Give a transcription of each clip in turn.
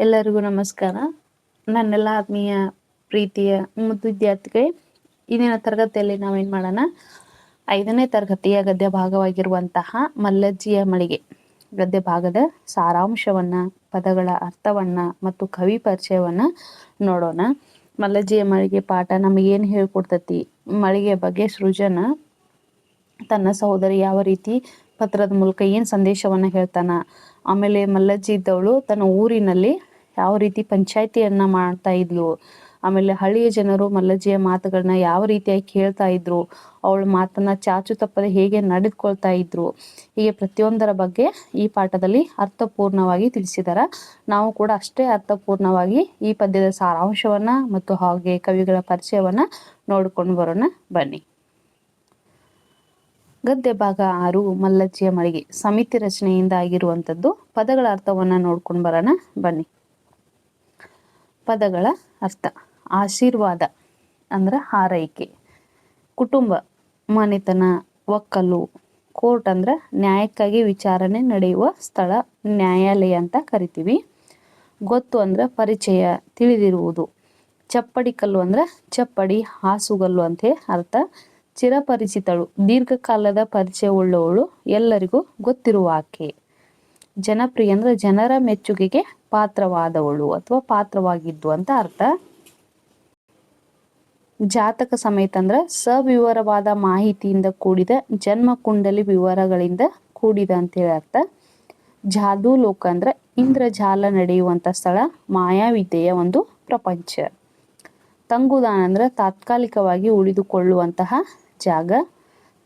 ಎಲ್ಲರಿಗೂ ನಮಸ್ಕಾರ. ನನ್ನೆಲ್ಲ ಆತ್ಮೀಯ ಪ್ರೀತಿಯ ಮುದ್ದು ವಿದ್ಯಾರ್ಥಿಗಳೇ, ಇಂದಿನ ತರಗತಿಯಲ್ಲಿ ನಾವೇನ್ ಮಾಡೋಣ? ಐದನೇ ತರಗತಿಯ ಗದ್ಯ ಭಾಗವಾಗಿರುವಂತಹ ಮಲ್ಲಜ್ಜಿಯ ಮಳಿಗೆ. ಗದ್ಯ ಭಾಗದ ಸಾರಾಂಶವನ್ನ, ಪದಗಳ ಅರ್ಥವನ್ನ ಮತ್ತು ಕವಿ ಪರಿಚಯವನ್ನ ನೋಡೋಣ. ಮಲ್ಲಜ್ಜಿಯ ಮಳಿಗೆ ಪಾಠ ನಮಗೇನು ಹೇಳ್ಕೊಡ್ತತಿ? ಮಳಿಗೆ ಬಗ್ಗೆ ಸೃಜನ ತನ್ನ ಸಹೋದರಿ ಯಾವ ರೀತಿ ಪತ್ರದ ಮೂಲಕ ಏನ್ ಸಂದೇಶವನ್ನ ಹೇಳ್ತಾನ? ಆಮೇಲೆ ಮಲ್ಲಜ್ಜಿ ಇದ್ದವಳು ತನ್ನ ಊರಿನಲ್ಲಿ ಯಾವ ರೀತಿ ಪಂಚಾಯತಿಯನ್ನ ಮಾಡ್ತಾ ಇದ್ಲು. ಆಮೇಲೆ ಹಳ್ಳಿಯ ಜನರು ಮಲ್ಲಜ್ಜಿಯ ಮಾತುಗಳನ್ನ ಯಾವ ರೀತಿಯಾಗಿ ಕೇಳ್ತಾ ಇದ್ರು. ಅವಳ ಮಾತನ್ನ ಚಾಚು ತಪ್ಪದೆ ಹೇಗೆ ನಡೆದುಕೊಳ್ತಾ ಇದ್ರು. ಹೀಗೆ ಪ್ರತಿಯೊಂದರ ಬಗ್ಗೆ ಈ ಪಾಠದಲ್ಲಿ ಅರ್ಥಪೂರ್ಣವಾಗಿ ತಿಳಿಸಿದಾರ. ನಾವು ಕೂಡ ಅಷ್ಟೇ ಅರ್ಥಪೂರ್ಣವಾಗಿ ಈ ಪದ್ಯದ ಸಾರಾಂಶವನ್ನ ಮತ್ತು ಹಾಗೆ ಕವಿಗಳ ಪರಿಚಯವನ್ನ ನೋಡ್ಕೊಂಡು ಬರೋಣ ಬನ್ನಿ. ಗದ್ಯ ಭಾಗ ಆರು, ಮಲ್ಲಜ್ಜಿಯ ಮಳಿಗೆ. ಸಮಿತಿ ರಚನೆಯಿಂದ ಆಗಿರುವಂಥದ್ದು ಪದಗಳ ಅರ್ಥವನ್ನ ನೋಡ್ಕೊಂಡು ಬರೋಣ ಬನ್ನಿ. ಪದಗಳ ಅರ್ಥ. ಆಶೀರ್ವಾದ ಅಂದ್ರೆ ಹಾರೈಕೆ. ಕುಟುಂಬ, ಮನೆತನ, ಒಕ್ಕಲು, ಕೋರ್ಟ್ ಅಂದ್ರೆ ನ್ಯಾಯಕ್ಕಾಗಿ ವಿಚಾರಣೆ ನಡೆಯುವ ಸ್ಥಳ, ನ್ಯಾಯಾಲಯ ಅಂತ ಕರಿತೀವಿ. ಗೊತ್ತು ಅಂದ್ರೆ ಪರಿಚಯ, ತಿಳಿದಿರುವುದು. ಚಪ್ಪಡಿ ಕಲ್ಲು ಅಂದ್ರೆ ಚಪ್ಪಡಿ, ಹಾಸುಗಲ್ಲು ಅಂತ ಅರ್ಥ. ಚಿರಪರಿಚಿತಳು, ದೀರ್ಘಕಾಲದ ಪರಿಚಯವುಳ್ಳವಳು ಎಲ್ಲರಿಗೂ ಗೊತ್ತಿರುವ ಆಕೆ ಜನಪ್ರಿಯ ಅಂದ್ರೆ ಜನರ ಮೆಚ್ಚುಗೆಗೆ ಪಾತ್ರವಾದವಳು ಅಥವಾ ಪಾತ್ರವಾಗಿದ್ದು ಅಂತ ಅರ್ಥ. ಜಾತಕ ಸಮೇತ ಅಂದ್ರ ಸವಿವರವಾದ ಮಾಹಿತಿಯಿಂದ ಕೂಡಿದ ಜನ್ಮ ಕುಂಡಲಿ ವಿವರಗಳಿಂದ ಕೂಡಿದ ಅಂತ ಹೇಳಿ ಅರ್ಥ. ಜಾದೂ ಲೋಕ ಅಂದ್ರ ಇಂದ್ರಜಾಲ ನಡೆಯುವಂತ ಸ್ಥಳ ಮಾಯಾವಿದ್ಯೆಯ ಒಂದು ಪ್ರಪಂಚ. ತಂಗುದಾನ ಅಂದ್ರ ತಾತ್ಕಾಲಿಕವಾಗಿ ಉಳಿದುಕೊಳ್ಳುವಂತಹ ಜಾಗ.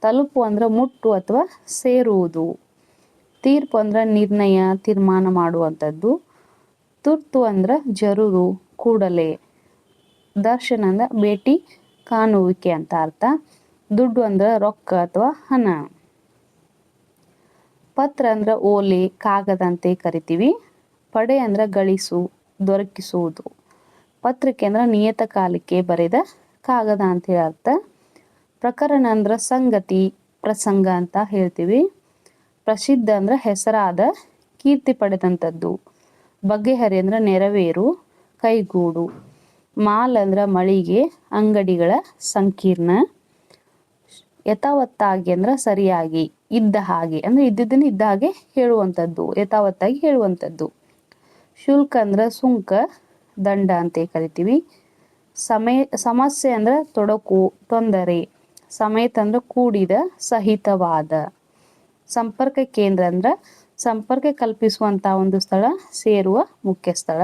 ತಲುಪು ಅಂದ್ರ ಮುಟ್ಟು ಅಥವಾ ಸೇರುವುದು. ತೀರ್ಪು ಅಂದ್ರೆ ನಿರ್ಣಯ, ತೀರ್ಮಾನ ಮಾಡುವಂಥದ್ದು. ತುರ್ತು ಅಂದ್ರೆ ಜರೂರು, ಕೂಡಲೇ. ದರ್ಶನ ಅಂದ್ರೆ ಭೇಟಿ, ಕಾಣುವಿಕೆ ಅಂತ ಅರ್ಥ. ದುಡ್ಡು ಅಂದ್ರೆ ರೊಕ್ಕ ಅಥವಾ ಹಣ. ಪತ್ರ ಅಂದ್ರೆ ಓಲೆ ಕಾಗದ ಅಂತ ಕರಿತೀವಿ. ಪಡೆ ಅಂದ್ರೆ ಗಳಿಸು, ದೊರಕಿಸುವುದು. ಪತ್ರಿಕೆ ಅಂದ್ರೆ ನಿಯತಕಾಲಿಕೆ ಬರೆದ ಕಾಗದ ಅಂತ ಅರ್ಥ. ಪ್ರಕರಣ ಅಂದ್ರೆ ಸಂಗತಿ, ಪ್ರಸಂಗ ಅಂತ ಹೇಳ್ತೀವಿ. ಪ್ರಸಿದ್ಧ ಅಂದ್ರ ಹೆಸರಾದ ಕೀರ್ತಿ ಪಡೆದಂಥದ್ದು. ಬಗೆಹರಿ ಅಂದ್ರ ನೆರವೇರು, ಕೈಗೂಡು. ಮಾಲ್ ಅಂದ್ರೆ ಮಳಿಗೆ, ಅಂಗಡಿಗಳ ಸಂಕೀರ್ಣ. ಯಥಾವತ್ತಾಗಿ ಅಂದ್ರೆ ಸರಿಯಾಗಿ, ಇದ್ದ ಹಾಗೆ. ಅಂದ್ರೆ ಇದ್ದಿದ್ದನ್ನ ಇದ್ದ ಹಾಗೆ ಹೇಳುವಂಥದ್ದು, ಯಥಾವತ್ತಾಗಿ ಹೇಳುವಂಥದ್ದು. ಶುಲ್ಕ ಅಂದ್ರ ಸುಂಕ, ದಂಡ ಅಂತ ಕರಿತೀವಿ. ಸಮಯ ಸಮಸ್ಯೆ ಅಂದ್ರೆ ತೊಡಕು, ತೊಂದರೆ. ಸಮೇತ ಅಂದ್ರ ಕೂಡಿದ ಸಹಿತವಾದ. ಸಂಪರ್ಕ ಕೇಂದ್ರ ಅಂದ್ರ ಸಂಪರ್ಕ ಕಲ್ಪಿಸುವಂತ ಒಂದು ಸ್ಥಳ, ಸೇರುವ ಮುಖ್ಯ ಸ್ಥಳ.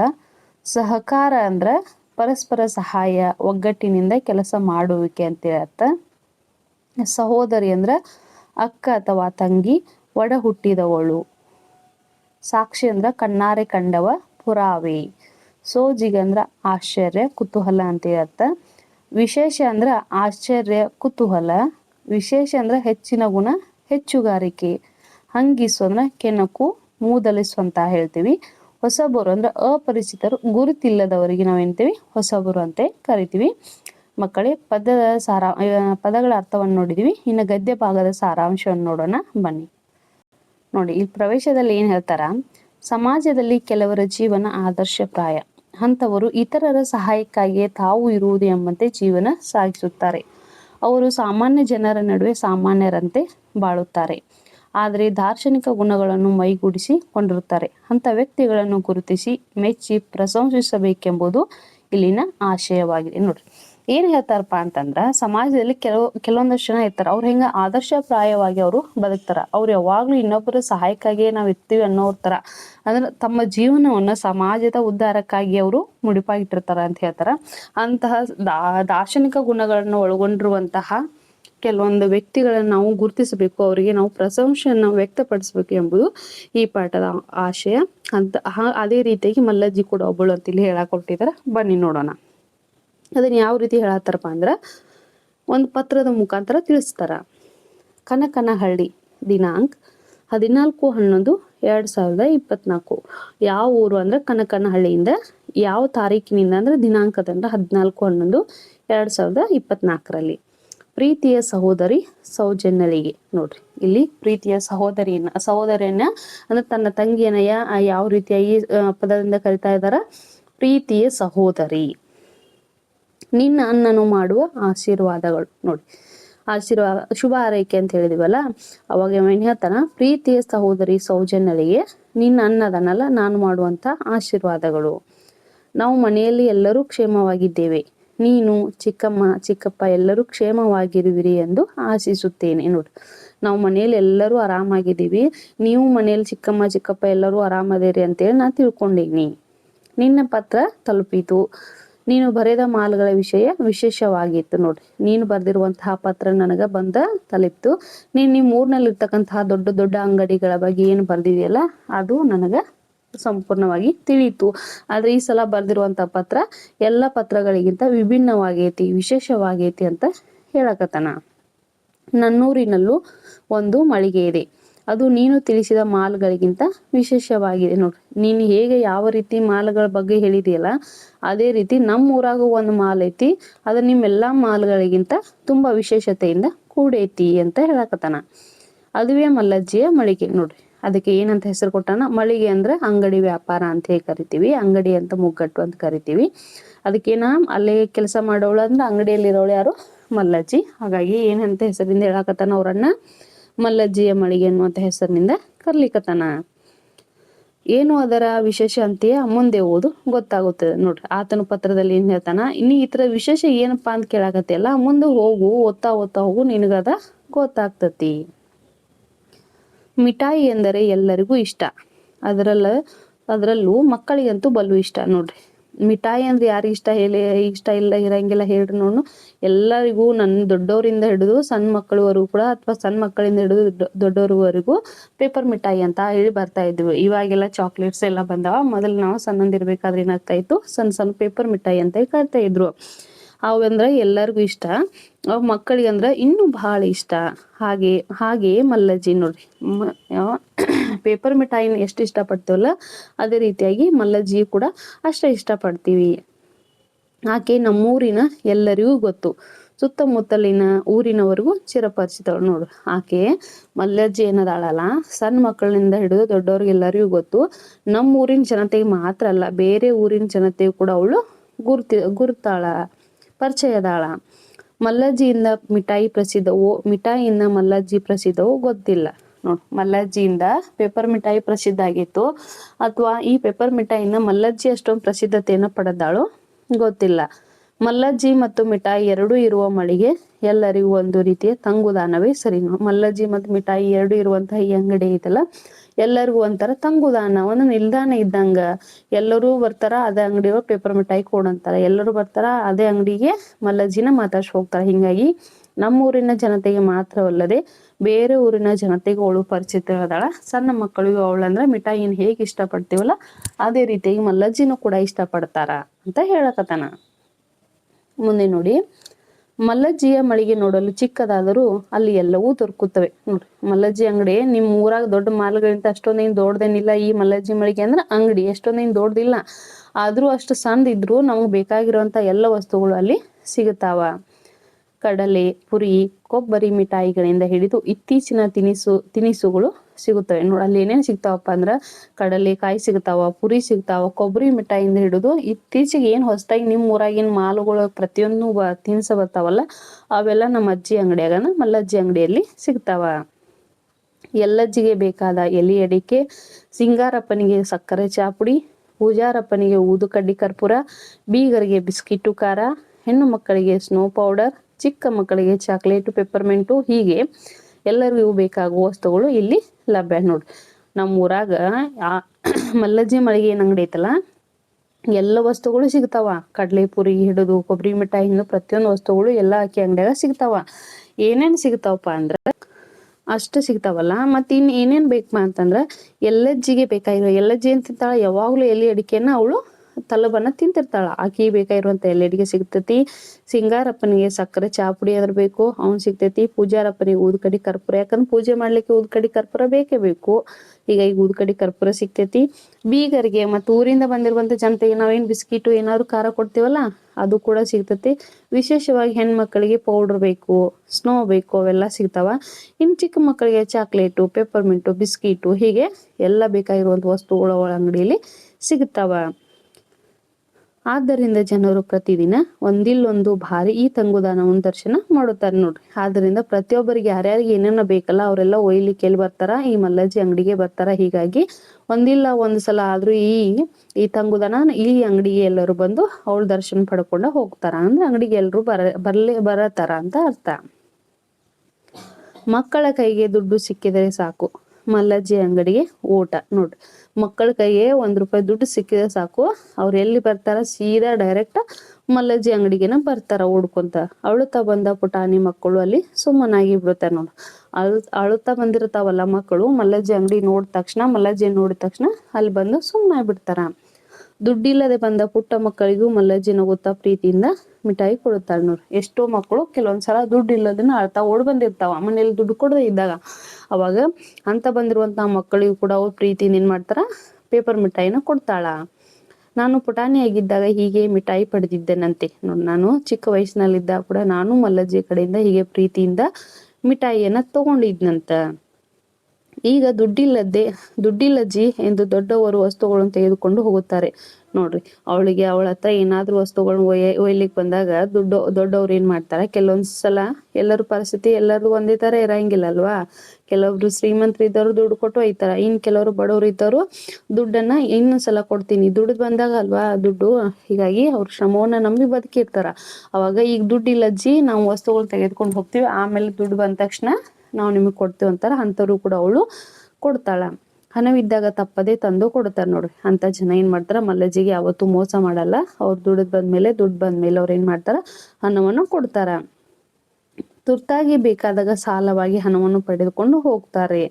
ಸಹಕಾರ ಅಂದ್ರ ಪರಸ್ಪರ ಸಹಾಯ, ಒಗ್ಗಟ್ಟಿನಿಂದ ಕೆಲಸ ಮಾಡುವಿಕೆ ಅಂತ ಅರ್ಥ. ಸಹೋದರಿ ಅಂದ್ರ ಅಕ್ಕ ಅಥವಾ ತಂಗಿ ಒಡ ಹುಟ್ಟಿದವಳು ಸಾಕ್ಷಿ ಅಂದ್ರ ಕಣ್ಣಾರೆ ಕಂಡವ ಪುರಾವೆ. ಸೋಜಿಗಂದ್ರ ಆಶ್ಚರ್ಯ, ಕುತೂಹಲ ಅಂತ ಅರ್ಥ. ವಿಶೇಷ ಅಂದ್ರ ಆಶ್ಚರ್ಯ, ಕುತೂಹಲ. ವಿಶೇಷ ಅಂದ್ರ ಹೆಚ್ಚಿನ ಗುಣ ಹೆಚ್ಚುಗಾರಿಕೆ ಹಂಗಿಸು ಅಂದ್ರ ಕೆನಕು ಮೂದಲಿಸುವಂತ ಹೇಳ್ತೀವಿ. ಹೊಸಬರು ಅಂದ್ರೆ ಅಪರಿಚಿತರು, ಗುರುತಿಲ್ಲದವರಿಗೆ ನಾವು ಏನ್ತೀವಿ ಹೊಸಬರು ಅಂತ ಕರಿತೀವಿ. ಮಕ್ಕಳೇ, ಪದದ ಸಾರಾ ಪದಗಳ ಅರ್ಥವನ್ನು ನೋಡಿದೀವಿ. ಇನ್ನು ಗದ್ಯ ಭಾಗದ ಸಾರಾಂಶವನ್ನು ನೋಡೋಣ. ಬನ್ನಿ. ನೋಡಿ, ಈ ಪ್ರವೇಶದಲ್ಲಿ ಏನ್ ಹೇಳ್ತಾರ? ಸಮಾಜದಲ್ಲಿ ಕೆಲವರ ಜೀವನ ಆದರ್ಶಪ್ರಾಯ. ಅಂಥವರು ಇತರರ ಸಹಾಯಕ್ಕಾಗಿಯೇ ತಾವು ಇರುವುದು ಎಂಬಂತೆ ಜೀವನ ಸಾಗಿಸುತ್ತಾರೆ. ಅವರು ಸಾಮಾನ್ಯ ಜನರ ನಡುವೆ ಸಾಮಾನ್ಯರಂತೆ ಬಾಳುತ್ತಾರೆ. ಆದರೆ ದಾರ್ಶನಿಕ ಗುಣಗಳನ್ನು ಮೈಗೂಡಿಸಿ ಕೊಂಡಿರುತ್ತಾರೆ. ಅಂಥ ವ್ಯಕ್ತಿಗಳನ್ನು ಗುರುತಿಸಿ ಮೆಚ್ಚಿ ಪ್ರಶಂಸಿಸಬೇಕೆಂಬುದು ಇಲ್ಲಿನ ಆಶಯವಾಗಿದೆ. ನೋಡ್ರಿ, ಏನ್ ಹೇಳ್ತಾರಪ್ಪ ಅಂತಂದ್ರ, ಸಮಾಜದಲ್ಲಿ ಕೆಲವು, ಕೆಲವೊಂದಷ್ಟು ಜನ ಇರ್ತಾರೆ. ಅವ್ರು ಹೆಂಗ ಆದರ್ಶಪ್ರಾಯವಾಗಿ ಅವರು ಬದುಕ್ತಾರ. ಅವ್ರು ಯಾವಾಗ್ಲೂ ಇನ್ನೊಬ್ಬರ ಸಹಾಯಕ್ಕಾಗಿಯೇ ನಾವ್ ಇರ್ತೀವಿ ಅನ್ನೋರ್ ತರ. ಅಂದ್ರೆ ತಮ್ಮ ಜೀವನವನ್ನ ಸಮಾಜದ ಉದ್ಧಾರಕ್ಕಾಗಿ ಅವರು ಮುಡಿಪಾಗಿಟ್ಟಿರ್ತಾರ ಅಂತ ಹೇಳ್ತಾರ. ಅಂತಹ ದಾರ್ಶನಿಕ ಗುಣಗಳನ್ನು ಒಳಗೊಂಡಿರುವಂತಹ ಕೆಲವೊಂದು ವ್ಯಕ್ತಿಗಳನ್ನು ನಾವು ಗುರುತಿಸಬೇಕು, ಅವರಿಗೆ ನಾವು ಪ್ರಶಂಸೆಯನ್ನು ವ್ಯಕ್ತಪಡಿಸಬೇಕು ಎಂಬುದು ಈ ಪಾಠದ ಆಶಯ. ಅಂತ ಅದೇ ರೀತಿಯಾಗಿ ಮಲ್ಲಜ್ಜಿ ಕೂಡ ಒಬ್ಬಳು ಅಂತ ಇಲ್ಲಿ ಹೇಳಕ್ ಕೊಟ್ಟಿದಾರ ಬನ್ನಿ ನೋಡೋಣ. ಅದನ್ನ ಯಾವ ರೀತಿ ಹೇಳತ್ತಾರಪ್ಪ ಅಂದ್ರೆ, ಒಂದು ಪತ್ರದ ಮುಖಾಂತರ ತಿಳಿಸ್ತಾರ. ಕನಕನಹಳ್ಳಿ ದಿನಾಂಕ ಹದಿನಾಲ್ಕು ಹನ್ನೊಂದು ಎರಡ್ ಸಾವಿರದ ಇಪ್ಪತ್ನಾಲ್ಕು. ಯಾವ ಊರು ಅಂದ್ರೆ, ಕನಕನಹಳ್ಳಿಯಿಂದ ಯಾವ ತಾರೀಕಿನಿಂದ ಅಂದ್ರೆ, ದಿನಾಂಕದಂದ್ರೆ ಹದಿನಾಲ್ಕು ಹನ್ನೊಂದು ಎರಡ್ ಸಾವಿರದ ಇಪ್ಪತ್ನಾಲ್ಕರಲ್ಲಿ. ಪ್ರೀತಿಯ ಸಹೋದರಿ ಸೌಜನ್ಯಳಿಗೆ ನೋಡ್ರಿ, ಇಲ್ಲಿ ಪ್ರೀತಿಯ ಸಹೋದರಿಯನ್ನ ಸಹೋದರಿಯನ್ನ ಅಂದ್ರೆ ತನ್ನ ತಂಗಿಯನ್ನ ಯಾವ ರೀತಿಯಾಗಿ ಪದದಿಂದ ಕರಿತಾ ಇದ್ದಾರ? ಪ್ರೀತಿಯ ಸಹೋದರಿ. ನಿನ್ನ ಅನ್ನನು ಮಾಡುವ ಆಶೀರ್ವಾದಗಳು. ನೋಡಿ ಆಶೀರ್ವಾದ ಶುಭ ಆರೈಕೆ ಅಂತ ಹೇಳಿದಿವಲ್ಲ, ಅವಾಗ ಹೇಳ್ತಾನ? ಪ್ರೀತಿಯ ಸಹೋದರಿ ಸೌಜನ್ಯಳಿಗೆ ನಿನ್ನ ಅನ್ನದನಲ್ಲ, ನಾನು ಮಾಡುವಂತ ಆಶೀರ್ವಾದಗಳು. ನಾವು ಮನೆಯಲ್ಲಿ ಎಲ್ಲರೂ ಕ್ಷೇಮವಾಗಿದ್ದೇವೆ. ನೀನು ಚಿಕ್ಕಮ್ಮ, ಚಿಕ್ಕಪ್ಪ ಎಲ್ಲರೂ ಕ್ಷೇಮವಾಗಿರುವಿರಿ ಎಂದು ಆಶಿಸುತ್ತೇನೆ. ನೋಡಿ, ನಾವು ಮನೆಯಲ್ಲಿ ಎಲ್ಲರೂ ಆರಾಮಾಗಿದ್ದೀವಿ. ನೀವು ಮನೆಯಲ್ಲಿ ಚಿಕ್ಕಮ್ಮ, ಚಿಕ್ಕಪ್ಪ ಎಲ್ಲರೂ ಆರಾಮದಿರಿ ಅಂತೇಳಿ ನಾ ತಿಳ್ಕೊಂಡೀನಿ ನಿನ್ನ ಪತ್ರ ತಲುಪಿತು. ನೀನು ಬರೆದ ಮಾಲ್ಗಳ ವಿಷಯ ವಿಶೇಷವಾಗಿತ್ತು. ನೋಡ್ರಿ ನೀನು ಬರೆದಿರುವಂತಹ ಪತ್ರ ನನಗ ಬಂದ ತಲುಪಿತು. ನೀನು ನಿಮ್ಮ ಊರ್ನಲ್ಲಿರ್ತಕ್ಕಂತಹ ದೊಡ್ಡ ದೊಡ್ಡ ಅಂಗಡಿಗಳ ಬಗ್ಗೆ ಏನು ಬರೆದಿದೆಯಲ್ಲ ಅದು ನನಗ ಸಂಪೂರ್ಣವಾಗಿ ತಿಳಿಯಿತು. ಆದ್ರೆ ಈ ಸಲ ಬರ್ದಿರುವಂತ ಪತ್ರ ಎಲ್ಲ ಪತ್ರಗಳಿಗಿಂತ ವಿಭಿನ್ನವಾಗೈತಿ, ವಿಶೇಷವಾಗೈತಿ ಅಂತ ಹೇಳಕತನ ನನ್ನೂರಿನಲ್ಲೂ ಒಂದು ಮಳಿಗೆ ಇದೆ. ಅದು ನೀನು ತಿಳಿಸಿದ ಮಾಲ್ಗಳಿಗಿಂತ ವಿಶೇಷವಾಗಿದೆ ನೋಡ್ರಿ. ನೀನು ಹೇಗೆ ಯಾವ ರೀತಿ ಮಾಲ್ಗಳ ಬಗ್ಗೆ ಹೇಳಿದೆಯಲ್ಲ, ಅದೇ ರೀತಿ ನಮ್ಮ ಊರಾಗೂ ಒಂದು ಮಾಲ್ ಐತಿ. ಅದು ನಿಮ್ಮೆಲ್ಲ ಮಾಲ್ಗಳಿಗಿಂತ ತುಂಬಾ ವಿಶೇಷತೆಯಿಂದ ಕೂಡೈತಿ ಅಂತ ಹೇಳಕತನ ಅದುವೇ ಮಲ್ಲಜ್ಜಿಯ ಮಳಿಗೆ ನೋಡ್ರಿ. ಅದಕ್ಕೆ ಏನಂತ ಹೆಸರು ಕೊಟ್ಟಾನ ಮಳಿಗೆ ಅಂದ್ರೆ ಅಂಗಡಿ ವ್ಯಾಪಾರ ಅಂತ ಹೇಳಿ ಕರಿತೀವಿ. ಅಂಗಡಿ ಅಂತ ಮುಗ್ಗಟ್ಟು ಅಂತ ಕರಿತೀವಿ. ಅದಕ್ಕೇನ ಅಲ್ಲೇ ಕೆಲಸ ಮಾಡೋಳು ಅಂದ್ರೆ ಅಂಗಡಿಯಲ್ಲಿರೋಳು ಯಾರು? ಮಲ್ಲಜ್ಜಿ. ಹಾಗಾಗಿ ಏನಂತ ಹೆಸರಿಂದ ಹೇಳಾಕತ್ತಾನ ಅವರನ್ನ? ಮಲ್ಲಜ್ಜಿಯ ಮಳಿಗೆ ಅನ್ನುವಂತ ಹೆಸರಿನಿಂದ ಕರ್ಲಿಕತ್ತಾನ. ಏನು ಅದರ ವಿಶೇಷ ಅಂತೆಯೇ? ಮುಂದೆ ಓದು. ಗೊತ್ತಾಗುತ್ತೆ ನೋಡ್ರಿ. ಆತನ ಪತ್ರದಲ್ಲಿ ಏನ್ ಹೇಳ್ತಾನ? ಇನ್ನು ಇತರ ತರ ವಿಶೇಷ ಏನಪ್ಪಾ ಅಂತ ಕೇಳಾಕತ್ತಿಯಲ್ಲ ಮುಂದೆ ಹೋಗು, ಓದ್ತಾ ಓದ್ತಾ ಹೋಗು. ನಿನಗದ ಗೊತ್ತಾಗ್ತತಿ. ಮಿಠಾಯಿ ಎಂದರೆ ಎಲ್ಲರಿಗೂ ಇಷ್ಟ. ಅದರಲ್ಲ, ಅದರಲ್ಲೂ ಮಕ್ಕಳಿಗಂತೂ ಬಲು ಇಷ್ಟ ನೋಡ್ರಿ. ಮಿಠಾಯಿ ಅಂದ್ರೆ ಯಾರಿಗೆ ಇಷ್ಟ ಹೇಳಿ, ಇಷ್ಟ ಇಲ್ಲ, ಇರಂಗಿಲ್ಲ ಹೇಳ್ರಿ ನೋಡು. ಎಲ್ಲರಿಗೂ ನನ್ನ ದೊಡ್ಡವರಿಂದ ಹಿಡಿದು ಸಣ್ಣ ಮಕ್ಕಳವರೆಗೂ ಕೂಡ ಅಥವಾ ಸಣ್ಣ ಮಕ್ಕಳಿಂದ ಹಿಡಿದು ದೊಡ್ಡ- ದೊಡ್ಡವರವರೆಗೂ ಪೇಪರ್ ಮಿಠಾಯಿ ಅಂತ ಹೇಳಿ ಬರ್ತಾ ಇದ್ವಿ. ಇವಾಗೆಲ್ಲ ಚಾಕ್ಲೇಟ್ಸ್ ಎಲ್ಲ ಬಂದಾವ. ಮೊದಲು ನಾವು ಸಣ್ಣಂದಿರ್ಬೇಕಾದ್ರೆ ಏನಾಗ್ತಾ ಇತ್ತು? ಸಣ್ಣ ಸಣ್ಣ ಪೇಪರ್ ಮಿಠಾಯಿ ಅಂತ ಕರಿತಾ ಇದ್ರು. ಅವಂದ್ರೆ ಎಲ್ಲರಿಗೂ ಇಷ್ಟ. ಅವ್ ಮಕ್ಕಳಿಗೆ ಅಂದ್ರೆ ಇನ್ನೂ ಬಹಳ ಇಷ್ಟ. ಹಾಗೆ ಹಾಗೆ ಮಲ್ಲಜ್ಜಿ ನೋಡ್ರಿ ಪೇಪರ್ ಮಿಠಾಯಿನ ಎಷ್ಟು ಇಷ್ಟಪಡ್ತೀವಲ್ಲ, ಅದೇ ರೀತಿಯಾಗಿ ಮಲ್ಲಜ್ಜಿ ಕೂಡ ಅಷ್ಟೇ ಇಷ್ಟಪಡ್ತೀವಿ. ಆಕೆ ನಮ್ಮೂರಿನ ಎಲ್ಲರಿಗೂ ಗೊತ್ತು. ಸುತ್ತಮುತ್ತಲಿನ ಊರಿನವರೆಗೂ ಚಿರಪರಿಚಿತವಳು ನೋಡು. ಆಕೆ ಮಲ್ಲಜ್ಜಿ ಏನದಾಳಲ್ಲ ಸಣ್ಣ ಮಕ್ಕಳಿಂದ ಹಿಡಿದು ದೊಡ್ಡವ್ರಿಗೆಲ್ಲರಿಗೂ ಗೊತ್ತು. ನಮ್ಮ ಊರಿನ ಜನತೆಗೆ ಮಾತ್ರ ಅಲ್ಲ, ಬೇರೆ ಊರಿನ ಜನತೆಗೂ ಕೂಡ ಅವಳು ಗುರ್ತಿ, ಗುರ್ತಾಳ. ಪರಿಚಯದಾಳ. ಮಲ್ಲಜ್ಜಿಯಿಂದ ಮಿಠಾಯಿ ಪ್ರಸಿದ್ಧವೋ, ಮಿಠಾಯಿಯಿಂದ ಮಲ್ಲಜ್ಜಿ ಪ್ರಸಿದ್ಧವೋ ಗೊತ್ತಿಲ್ಲ. ನೋಡ್, ಮಲ್ಲಜ್ಜಿಯಿಂದ ಪೇಪರ್ ಮಿಠಾಯಿ ಪ್ರಸಿದ್ಧ ಆಗಿತ್ತು. ಅಥವಾ ಈ ಪೇಪರ್ ಮಿಠಾಯಿಯಿಂದ ಮಲ್ಲಜ್ಜಿ ಅಷ್ಟೊಂದು ಪ್ರಸಿದ್ಧತೆಯನ್ನು ಪಡೆದಾಳು ಗೊತ್ತಿಲ್ಲ. ಮಲ್ಲಜ್ಜಿ ಮತ್ತು ಮಿಠಾಯಿ ಎರಡೂ ಇರುವ ಮಳಿಗೆ ಎಲ್ಲರಿಗೂ ಒಂದು ರೀತಿಯ ತಂಗುದಾನವೇ ಸರಿ. ಮಲ್ಲಜ್ಜಿ ಮತ್ತು ಮಿಠಾಯಿ ಎರಡು ಇರುವಂತಹ ಈ ಅಂಗಡಿ ಐತಲ್ಲ ಎಲ್ಲರಿಗೂ ಒಂಥರ ತಂಗುದಾನ, ಒಂದು ನಿಲ್ದಾಣ ಇದ್ದಂಗ. ಎಲ್ಲರೂ ಬರ್ತಾರ, ಅದೇ ಅಂಗಡಿ ಪೇಪರ್ ಮಿಠಾಯಿ ಕೊಡಂತಾರ ಎಲ್ಲರೂ ಬರ್ತಾರ, ಅದೇ ಅಂಗಡಿಗೆ ಮಲ್ಲಜ್ಜಿನ ಮಾತಾಡ್ಸಿ ಹೋಗ್ತಾರ. ಹಿಂಗಾಗಿ ನಮ್ಮೂರಿನ ಜನತೆಗೆ ಮಾತ್ರವಲ್ಲದೆ ಬೇರೆ ಊರಿನ ಜನತೆಗೆ ಅವಳು ಪರಿಚಿತಳದಾಳ ಸಣ್ಣ ಮಕ್ಕಳಿಗೂ ಅವಳಂದ್ರ ಮಿಠಾಯಿನ ಹೇಗೆ ಇಷ್ಟಪಡ್ತೀವಲ್ಲ, ಅದೇ ರೀತಿಯಾಗಿ ಮಲ್ಲಜ್ಜಿನೂ ಕೂಡ ಇಷ್ಟಪಡ್ತಾರ ಅಂತ ಹೇಳಕತನ ಮುಂದೆ ನೋಡಿ. ಮಲ್ಲಜ್ಜಿಯ ಮಳಿಗೆ ನೋಡಲು ಚಿಕ್ಕದಾದರೂ ಅಲ್ಲಿ ಎಲ್ಲವೂ ದೊರಕುತ್ತವೆ. ನೋಡ್ರಿ, ಮಲ್ಲಜ್ಜಿ ಅಂಗಡಿ, ನಿಮ್ ಊರಾಗ ದೊಡ್ಡ ಮಾಲ್ಗಳಿಂದ ಅಷ್ಟೊಂದೇನು ದೊಡ್ಡದೇನಿಲ್ಲ ಈ ಮಲ್ಲಜ್ಜಿ ಮಳಿಗೆ ಅಂದ್ರೆ ಅಂಗಡಿ, ಎಷ್ಟೊಂದೇನು ದೊಡ್ಡದಿಲ್ಲ. ಆದ್ರೂ ಅಷ್ಟು ಸಣ್ಣ ಇದ್ರು ನಮಗೆ ಬೇಕಾಗಿರುವಂತ ಎಲ್ಲ ವಸ್ತುಗಳು ಅಲ್ಲಿ ಸಿಗುತ್ತಾವ. ಕಡಲೆ, ಪುರಿ, ಕೊಬ್ಬರಿ, ಮಿಠಾಯಿಗಳಿಂದ ಹಿಡಿದು ಇತ್ತೀಚಿನ ತಿನಿಸು, ತಿನಿಸುಗಳು ಸಿಗುತ್ತವೆ. ನೋಡಿ ಅಲ್ಲಿ ಏನೇನ್ ಸಿಗ್ತಾವಪ್ಪ ಅಂದ್ರ ಕಡಲೆಕಾಯಿ ಸಿಗ್ತಾವ, ಪುರಿ ಸಿಗ್ತಾವ, ಕೊಬ್ಬರಿ ಮಿಠಾಯಿಂದ ಹಿಡಿದು ಇತ್ತೀಚೆಗೆ ಏನ್ ಹೊಸದಾಗಿ ನಿಮ್ಮ ಊರಾಗಿನ ಮಾಲುಗಳು ಪ್ರತಿಯೊಂದು ಬ- ತಿನಿಸು ಬರ್ತಾವಲ್ಲ, ಅವೆಲ್ಲ ನಮ್ಮ ಅಜ್ಜಿ ಅಂಗಡಿಯಾಗನ ಮಲ್ಲಜ್ಜಿ ಅಂಗಡಿಯಲ್ಲಿ ಸಿಗ್ತಾವ. ಎಲ್ಲಜ್ಜಿಗೆ ಬೇಕಾದ ಎಲಿ ಅಡಿಕೆ, ಸಿಂಗಾರಪ್ಪನಿಗೆ ಸಕ್ಕರೆ ಚಾಪುಡಿ, ಪೂಜಾರಪ್ಪನಿಗೆ ಊದು ಕಡ್ಡಿ ಕರ್ಪೂರ, ಬೀಗರಿಗೆ ಬಿಸ್ಕಿಟ್ಟು ಖಾರ, ಹೆಣ್ಣು ಮಕ್ಕಳಿಗೆ ಸ್ನೋ ಪೌಡರ್, ಚಿಕ್ಕ ಮಕ್ಕಳಿಗೆ ಚಾಕ್ಲೇಟು, ಪೆಪ್ಪರ್ಮೆಂಟು ಹೀಗೆ ಎಲ್ಲರಿಗೂ ಬೇಕಾಗುವ ವಸ್ತುಗಳು ಇಲ್ಲಿ ಲಭ್ಯ. ನೋಡ್ರಿ ನಮ್ಮ ಊರಾಗ ಮಲ್ಲಜ್ಜಿ ಮಳಿಗೆ ಏನ್ ಅಂಗಡಿ ಐತಲ್ಲ, ಎಲ್ಲ ವಸ್ತುಗಳು ಸಿಗ್ತಾವ. ಕಡಲೆ ಪುರಿ ಹಿಡಿದು, ಕೊಬ್ಬರಿ ಮಿಠಾಯಿ, ಹಿಂಗ ಪ್ರತಿಯೊಂದು ವಸ್ತುಗಳು ಎಲ್ಲ ಅಕ್ಕಿ ಅಂಗಡಿಯಾಗ ಸಿಗ್ತಾವ. ಏನೇನ್ ಸಿಗ್ತಾವಪ್ಪ ಅಂದ್ರ ಅಷ್ಟು ಸಿಗ್ತಾವಲ್ಲ. ಮತ್ತೆ ಇನ್ ಏನೇನ್ ಬೇಕು ಅಂತಂದ್ರ, ಎಲ್ಲಜ್ಜಿಗೆ ಬೇಕಾಗಿರೋ, ಎಲ್ಲಜ್ಜಿ ಅಂತ ಯಾವಾಗ್ಲೂ ಎಲ್ಲಿ ಅಡಿಕೆನ ಅವಳು ತಲಬನ್ನ ತಿಂತಿರ್ತಾಳ. ಆಕಿ ಬೇಕಾಗಿರುವಂತ ಎಲ್ಲೆಡಿಗೆ ಸಿಗ್ತೈತಿ. ಸಿಂಗಾರಪ್ಪನಿಗೆ ಸಕ್ಕರೆ ಚಾಪುಡಿ ಅದ್ರ ಬೇಕು. ಅವ್ನ್ ಸಿಗ್ತೈತಿ ಪೂಜಾರಪ್ಪನಿಗೆ ಊದ್ಕಡಿ ಕರ್ಪೂರ. ಯಾಕಂದ್ರೆ ಪೂಜೆ ಮಾಡ್ಲಿಕ್ಕೆ ಊದ್ಕಡಿ ಕರ್ಪೂರ ಬೇಕೇ ಬೇಕು. ಈಗ ಈಗ ಊದ್ಕಡಿ ಕರ್ಪೂರ ಸಿಗ್ತೈತಿ. ಬೀಗರಿಗೆ ಮತ್ತ ಊರಿಂದ ಬಂದಿರುವಂತ ಜನತೆಗೆ ನಾವೇನ್ ಬಿಸ್ಕಿಟು ಏನಾದ್ರು ಖಾರ ಕೊಡ್ತೀವಲ್ಲ, ಅದು ಕೂಡ ಸಿಗ್ತೈತಿ. ವಿಶೇಷವಾಗಿ ಹೆಣ್ಮಕ್ಳಿಗೆ ಪೌಡರ್ ಬೇಕು, ಸ್ನೋ ಬೇಕು, ಅವೆಲ್ಲ ಸಿಗ್ತಾವ. ಇನ್ನು ಚಿಕ್ಕ ಮಕ್ಕಳಿಗೆ ಚಾಕ್ಲೇಟು, ಪೆಪ್ಪರ್ಮಿಂಟು, ಬಿಸ್ಕಿಟು ಹೀಗೆ ಎಲ್ಲ ಬೇಕಾಗಿರುವಂತ ವಸ್ತುಗಳ ಅಂಗಡಿಯಲ್ಲಿ ಸಿಗ್ತಾವ. ಆದ್ದರಿಂದ ಜನರು ಪ್ರತಿದಿನ ಒಂದಿಲ್ಲೊಂದು ಬಾರಿ ಈ ತಂಗುದಾನವನ್ನು ದರ್ಶನ ಮಾಡುತ್ತಾರೆ ನೋಡ್ರಿ. ಆದ್ರಿಂದ ಪ್ರತಿಯೊಬ್ಬರಿಗೆ ಯಾರ್ಯಾರಿಗೆ ಏನೇನೋ ಬೇಕಲ್ಲ ಅವರೆಲ್ಲ ಒಯ್ಲಿಕ್ಕೆ ಎಲ್ಲಿ ಬರ್ತಾರ, ಈ ಮಲ್ಲಜ್ಜಿ ಅಂಗಡಿಗೆ ಬರ್ತಾರ. ಹೀಗಾಗಿ ಒಂದಿಲ್ಲ ಒಂದು ಸಲ ಆದ್ರೂ ಈ ಈ ತಂಗುದಾನ, ಈ ಅಂಗಡಿಗೆ ಎಲ್ಲರೂ ಬಂದು ಅವಳ ದರ್ಶನ ಪಡ್ಕೊಂಡ ಹೋಗ್ತಾರ ಅಂದ್ರೆ ಅಂಗಡಿಗೆ ಎಲ್ಲರೂ ಬರ, ಬರ್ಲಿ, ಬರತಾರ ಅಂತ ಅರ್ಥ. ಮಕ್ಕಳ ಕೈಗೆ ದುಡ್ಡು ಸಿಕ್ಕಿದರೆ ಸಾಕು. ಮಲ್ಲಜ್ಜಿ ಅಂಗಡಿಗೆ ಊಟ. ನೋಡ್ರಿ, ಮಕ್ಕಳ ಕೈಗೆ ಒಂದ್ ರೂಪಾಯಿ ದುಡ್ಡು ಸಿಕ್ಕಿದ್ರೆ ಸಾಕು. ಅವ್ರು ಎಲ್ಲಿ ಬರ್ತಾರ? ಸೀದಾ ಡೈರೆಕ್ಟ್ ಮಲ್ಲಜ್ಜಿ ಅಂಗಡಿಗೆನ ಬರ್ತಾರ ಓಡ್ಕೊಂತ. ಅಳುತ್ತಾ ಬಂದ ಪುಟಾಣಿ ಮಕ್ಕಳು ಅಲ್ಲಿ ಸುಮ್ಮನಾಗಿ ಬಿಡುತ್ತಾರೆ ನೋಡ್ರಿ. ಅಳು, ಅಳುತ್ತಾ ಬಂದಿರ್ತಾವಲ್ಲ ಮಕ್ಕಳು, ಮಲ್ಲಜ್ಜಿ ಅಂಗಡಿ ನೋಡಿದ ತಕ್ಷಣ, ಮಲ್ಲಜ್ಜಿ ನೋಡಿದ ತಕ್ಷಣ ಅಲ್ಲಿ ಬಂದು ಸುಮ್ಮನಾಗಿ ಬಿಡ್ತಾರ. ದುಡ್ಡಿಲ್ಲದೆ ಬಂದ ಪುಟ್ಟ ಮಕ್ಕಳಿಗೂ ಮಲ್ಲಜ್ಜಿ ನಗುತ್ತಾ ಪ್ರೀತಿಯಿಂದ ಮಿಠಾಯಿ ಕೊಡುತ್ತಾಳೆ ನೋಡ್ರಿ ಎಷ್ಟೋ ಮಕ್ಕಳು ಕೆಲವೊಂದ್ಸಲ ದುಡ್ಡು ಇಲ್ಲದನ್ನ ಅಳ್ತಾ ಓಡ್ ಬಂದಿರ್ತಾವ. ಮನೇಲಿ ದುಡ್ಡು ಕೊಡದೆ ಇದ್ದಾಗ. ಅವಾಗ ಅಂತ ಬಂದಿರುವಂತ ಮಕ್ಕಳಿಗೂ ಕೂಡ ಅವ್ರ ಪ್ರೀತಿಯಿಂದ ಏನ್ ಮಾಡ್ತಾರ? ಪೇಪರ್ ಮಿಠಾಯಿನ ಕೊಡ್ತಾಳ. ನಾನು ಪುಟಾಣಿ ಆಗಿದ್ದಾಗ ಹೀಗೆ ಮಿಠಾಯಿ ಪಡೆದಿದ್ದೇನಂತೆ. ನೋಡಿ, ನಾನು ಚಿಕ್ಕ ವಯಸ್ಸಿನಲ್ಲಿದ್ದಾಗ ಕೂಡ ನಾನು ಮಲ್ಲಜ್ಜಿ ಕಡೆಯಿಂದ ಹೀಗೆ ಪ್ರೀತಿಯಿಂದ ಮಿಠಾಯಿಯನ್ನ ತಗೊಂಡಿದ್ನಂತ. ಈಗ ದುಡ್ಡಿಲ್ಲದೆ ದುಡ್ಡಿಲ್ಲಜ್ಜಿ ಎಂದು ದೊಡ್ಡವರು ವಸ್ತುಗಳನ್ನು ತೆಗೆದುಕೊಂಡು ಹೋಗುತ್ತಾರೆ. ನೋಡ್ರಿ. ಅವಳಿಗೆ ಅವಳ ಹತ್ರ ಏನಾದ್ರೂ ವಸ್ತುಗಳನ್ನ ಒಯ್ಯ ಒಯ್ಲಿಕ್ಕೆ ಬಂದಾಗ ದುಡ್ಡು, ದೊಡ್ಡವ್ರು ಏನ್ ಮಾಡ್ತಾರೆ? ಕೆಲವೊಂದ್ ಸಲ ಎಲ್ಲರ ಪರಿಸ್ಥಿತಿ ಎಲ್ಲರದು ಒಂದೇ ತರ ಇರಂಗಿಲ್ಲ ಅಲ್ವಾ ಕೆಲವೊಬ್ರು ಶ್ರೀಮಂತರು ಇದ್ದವ್ರು ದುಡ್ಡು ಕೊಟ್ಟು ಒಯ್ತಾರ. ಇನ್ ಕೆಲವರು ಬಡವರು ಇದ್ದವರು ದುಡ್ಡನ್ನ ಇನ್ನೊಂದ್ ಸಲ ಕೊಡ್ತೀನಿ. ದುಡ್ಡು ಬಂದಾಗ ಅಲ್ವಾ ದುಡ್ಡು? ಹೀಗಾಗಿ ಅವ್ರ ಶ್ರಮವನ್ನ ನಂಬಿ ಬದುಕಿರ್ತಾರ. ಅವಾಗ ಈಗ ದುಡ್ಡು ಇಲ್ಲಜ್ಜಿ ನಾವು ವಸ್ತುಗಳು ತೆಗೆದುಕೊಂಡು ಹೋಗ್ತೀವಿ. ಆಮೇಲೆ ದುಡ್ಡು ಬಂದ ತಕ್ಷಣ ನಾವು ನಿಮಗೆ ಕೊಡ್ತೀವಿ ಅಂತಾರ. ಅಂಥವ್ರು ಕೂಡ ಅವಳು ಕೊಡ್ತಾಳ. ಹಣವಿದ್ದಾಗ ತಪ್ಪದೆ ತಂದು ಕೊಡ್ತಾರ ನೋಡ್ರಿ. ಅಂತ ಜನ ಏನ್ ಮಾಡ್ತಾರ? ಮಲ್ಲಜ್ಜಿಗೆ ಯಾವತ್ತೂ ಮೋಸ ಮಾಡಲ್ಲ. ಅವ್ರ ದುಡ್ಡು ಬಂದ್ಮೇಲೆ ದುಡ್ಡು ಬಂದ್ಮೇಲೆ ಅವ್ರ ಏನ್ ಮಾಡ್ತಾರ? ಹಣವನ್ನು ಕೊಡ್ತಾರ. ತುರ್ತಾಗಿ ಬೇಕಾದಾಗ ಸಾಲವಾಗಿ ಹಣವನ್ನು ಪಡೆದುಕೊಂಡು ಹೋಗ್ತಾರೆ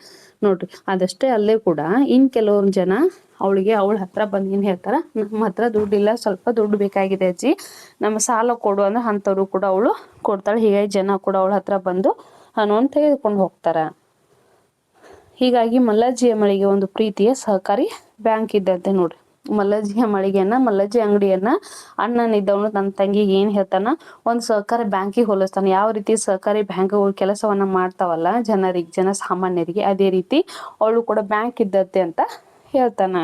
ನೋಡ್ರಿ. ಅದಷ್ಟೇ ಅಲ್ಲೇ ಕೂಡ ಇನ್ ಕೆಲವ್ರ ಜನ ಅವಳಿಗೆ ಅವಳ ಹತ್ರ ಬಂದ್ ಏನ್ ಹೇಳ್ತಾರ? ನಮ್ಮ ಹತ್ರ ದುಡ್ಡಿಲ್ಲ ಸ್ವಲ್ಪ ದುಡ್ಡು ಬೇಕಾಗಿದೆ ಅಜ್ಜಿ. ನಮ್ಮ ಸಾಲ ಕೊಡು ಅಂದ್ರೆ ಅಂಥವ್ರು ಕೂಡ ಅವಳು ಕೊಡ್ತಾಳೆ. ಹೀಗಾಗಿ ಜನ ಕೂಡ ಅವಳ ಹತ್ರ ಬಂದು ಹಣವನ್ನು ತೆಗೆದುಕೊಂಡು ಹೋಗ್ತಾರ. ಹೀಗಾಗಿ ಮಲ್ಲಜ್ಜಿಯ ಮಳಿಗೆ ಒಂದು ಪ್ರೀತಿಯ ಸಹಕಾರಿ ಬ್ಯಾಂಕ್ ಇದ್ದಂತೆ ನೋಡ್ರಿ. ಮಲ್ಲಜ್ಜಿಯ ಮಳಿಗೆಯನ್ನ, ಮಲ್ಲಜ್ಜಿ ಅಂಗಡಿಯನ್ನ ಅಣ್ಣನಿದ್ದವನು ತನ್ನ ತಂಗಿಗೆ ಏನ್ ಹೇಳ್ತಾನ? ಒಂದ್ ಸಹಕಾರಿ ಬ್ಯಾಂಕಿಗೆ ಹೋಲಿಸ್ತಾನೆ. ಯಾವ ರೀತಿ ಸಹಕಾರಿ ಬ್ಯಾಂಕ್ಗಳು ಕೆಲಸವನ್ನ ಮಾಡ್ತಾವಲ್ಲ ಜನರಿಗೆ ಜನ ಸಾಮಾನ್ಯರಿಗೆ ಅದೇ ರೀತಿ ಅವಳು ಕೂಡ ಬ್ಯಾಂಕ್ ಇದ್ದತ್ತೆ ಅಂತ ಹೇಳ್ತಾನ.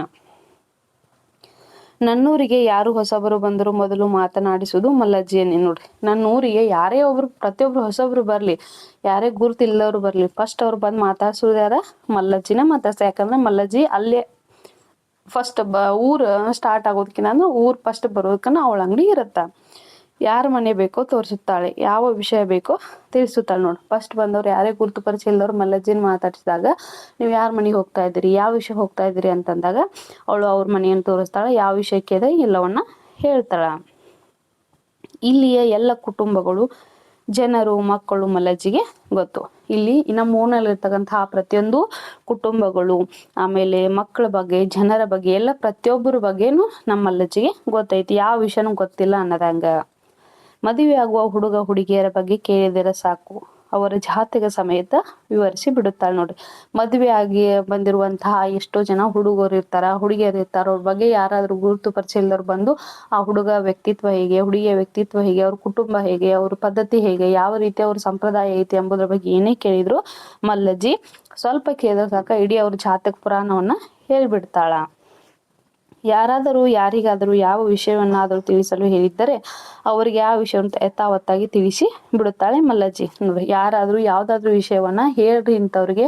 ನನ್ನೂರಿಗೆ ಯಾರು ಹೊಸಬರು ಬಂದರು ಮೊದಲು ಮಾತನಾಡಿಸುವುದು ಮಲ್ಲಜ್ಜಿಯನ್ನೇ ನೋಡ್ರಿ ನನ್ನೂರಿಗೆ ಯಾರೇ ಒಬ್ರು, ಪ್ರತಿಯೊಬ್ರು ಹೊಸಬ್ರು ಬರಲಿ. ಯಾರೇ ಗುರುತಿಲ್ಲದವ್ರು ಬರಲಿ. ಫಸ್ಟ್ ಅವ್ರು ಬಂದು ಮಾತಾಡ್ಸೋದು ಯಾರ ಮಲ್ಲಜ್ಜಿನ ಮಾತಾಡ್ತಾರೆ ಯಾಕಂದ್ರೆ ಮಲ್ಲಜ್ಜಿ ಅಲ್ಲೇ ಫಸ್ಟ್ ಬ ಊರು ಸ್ಟಾರ್ಟ್ ಆಗೋದಕ್ಕಿಂತ ಅಂದ್ರೆ ಊರು ಫಸ್ಟ್ ಬರೋದಕ್ಕನ ಅವಳ ಅಂಗಡಿ ಇರತ್ತ. ಯಾರ ಮನೆ ಬೇಕೋ ತೋರಿಸುತ್ತಾಳೆ, ಯಾವ ವಿಷಯ ಬೇಕೋ ತಿಳಿಸುತ್ತಾಳೆ ನೋಡು. ಫಸ್ಟ್ ಬಂದವ್ರು ಯಾರೇ ಗುರುತು ಪರಿಚಯ ಇಲ್ಲದವ್ರು ಮಲ್ಲಜ್ಜಿನ ಮಾತಾಡಿಸಿದಾಗ ನೀವು ಯಾರ ಮನೆಗೆ ಹೋಗ್ತಾ ಇದ್ದೀರಿ, ಯಾವ ವಿಷಯ ಹೋಗ್ತಾ ಇದ್ದೀರಿ ಅಂತಂದಾಗ ಅವಳು ಅವ್ರ ಮನೆಯನ್ನು ತೋರಿಸ್ತಾಳೆ, ಯಾವ ವಿಷಯಕ್ಕೆ ಇದೆ ಎಲ್ಲವನ್ನ ಹೇಳ್ತಾಳ. ಇಲ್ಲಿಯ ಎಲ್ಲ ಕುಟುಂಬಗಳು, ಜನರು, ಮಕ್ಕಳು, ಮಲ್ಲಜ್ಜಿಗೆ ಗೊತ್ತು. ಇಲ್ಲಿ ನಮ್ಮ ಇರ್ತಕ್ಕಂತಹ ಪ್ರತಿಯೊಂದು ಕುಟುಂಬಗಳು, ಆಮೇಲೆ ಮಕ್ಕಳ ಬಗ್ಗೆ, ಜನರ ಬಗ್ಗೆ, ಎಲ್ಲ ಪ್ರತಿಯೊಬ್ಬರ ಬಗ್ಗೆನು ನಮ್ಮ ಮಲ್ಲಜ್ಜಿಗೆ ಗೊತ್ತೈತಿ. ಯಾವ ವಿಷಯನೂ ಗೊತ್ತಿಲ್ಲ ಅನ್ನೋದಂಗ. ಮದುವೆ ಆಗುವ ಹುಡುಗ ಹುಡುಗಿಯರ ಬಗ್ಗೆ ಕೇಳಿದರೆ ಸಾಕು. ಅವರ ಜಾತಕ ಸಮೇತ ವಿವರಿಸಿ ಬಿಡುತ್ತಾಳೆ ನೋಡ್ರಿ ಮದುವೆ ಆಗಿ ಬಂದಿರುವಂತಹ ಎಷ್ಟೋ ಜನ ಹುಡುಗರು ಇರ್ತಾರ, ಹುಡುಗಿಯರು ಇರ್ತಾರ. ಅವ್ರ ಬಗ್ಗೆ ಯಾರಾದ್ರೂ ಗುರುತು ಪರಿಚಯ ಇಲ್ಲದವ್ರು ಬಂದು ಆ ಹುಡುಗ ವ್ಯಕ್ತಿತ್ವ ಹೇಗೆ, ಹುಡುಗಿಯ ವ್ಯಕ್ತಿತ್ವ ಹೇಗೆ, ಅವ್ರ ಕುಟುಂಬ ಹೇಗೆ, ಅವ್ರ ಪದ್ಧತಿ ಹೇಗೆ, ಯಾವ ರೀತಿ ಅವ್ರ ಸಂಪ್ರದಾಯ ಐತಿ ಎಂಬುದ್ರ ಬಗ್ಗೆ ಏನೇ ಕೇಳಿದ್ರು ಮಲ್ಲಜ್ಜಿ ಸ್ವಲ್ಪ ಕೇಳಿದ್ರೆ ಸಾಕ. ಇಡೀ ಅವ್ರ ಜಾತಕ ಪುರಾಣವನ್ನ ಹೇಳ್ಬಿಡ್ತಾಳ. ಯಾರಾದರೂ ಯಾರಿಗಾದರೂ ಯಾವ ವಿಷಯವನ್ನಾದರೂ ತಿಳಿಸಲು ಹೇಳಿದ್ದರೆ ಅವರಿಗೆ ಆ ವಿಷಯವನ್ನು ಯಥಾವತ್ತಾಗಿ ತಿಳಿಸಿ ಬಿಡುತ್ತಾಳೆ ಮಲ್ಲಜ್ಜಿ. ನೋಡಿ ಯಾರಾದರೂ ಯಾವುದಾದ್ರೂ ವಿಷಯವನ್ನು ಹೇಳ್ರಿ ಇಂಥವ್ರಿಗೆ